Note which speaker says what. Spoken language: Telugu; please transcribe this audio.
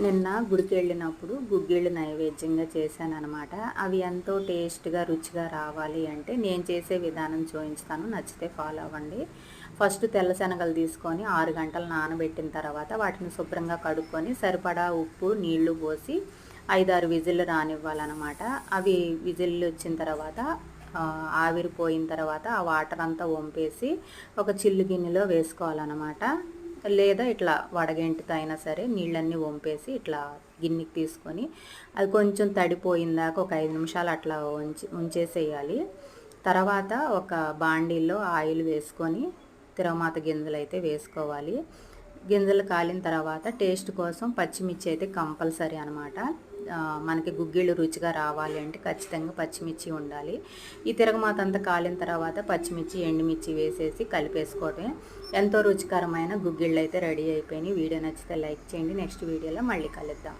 Speaker 1: నిన్న గుడికి వెళ్ళినప్పుడు గుగ్గిళ్ళు నైవేద్యంగా చేశాను అనమాట అవి ఎంతో టేస్ట్గా రుచిగా రావాలి అంటే నేను చేసే విధానం చూపించుతాను నచ్చితే ఫాలో అవ్వండి. ఫస్ట్ తెల్ల శనగలు తీసుకొని ఆరు గంటలు నానబెట్టిన తర్వాత వాటిని శుభ్రంగా కడుక్కొని సరిపడా ఉప్పు నీళ్ళు పోసి ఐదారు విజిల్లు రానివ్వాలన్నమాట. అవి విజిల్లు వచ్చిన తర్వాత ఆవిరిపోయిన తర్వాత ఆ వాటర్ అంతా వంపేసి ఒక చిల్లు గిన్నెలో వేసుకోవాలన్నమాట. లేదా ఇట్లా వడగంటితో అయినా సరే నీళ్ళన్నీ వంపేసి ఇట్లా గిన్నెకి తీసుకొని అది కొంచెం తడిపోయిందాక ఒక ఐదు నిమిషాలు అట్లా ఉంచి ఉంచేసేయాలి. తర్వాత ఒక బాండీలో ఆయిల్ వేసుకొని తిరగమాత గింజలు అయితే వేసుకోవాలి. గింజలు కాలిన తర్వాత టేస్ట్ కోసం పచ్చిమిర్చి అయితే కంపల్సరీ అనమాట మనకి గుగ్గిళ్ళు రుచిగా రావాలి అంటే ఖచ్చితంగా పచ్చిమిర్చి ఉండాలి. ఈ తిరగమాత అంతా కాలిన తర్వాత పచ్చిమిర్చి ఎండుమిర్చి వేసేసి కలిపేసుకోవటమే. ఎంతో రుచికరమైన గుగ్గిళ్ళు అయితే రెడీ అయిపోయినాయి. వీడియో నచ్చితే లైక్ చేయండి. నెక్స్ట్ వీడియోలో మళ్ళీ కలుద్దాం.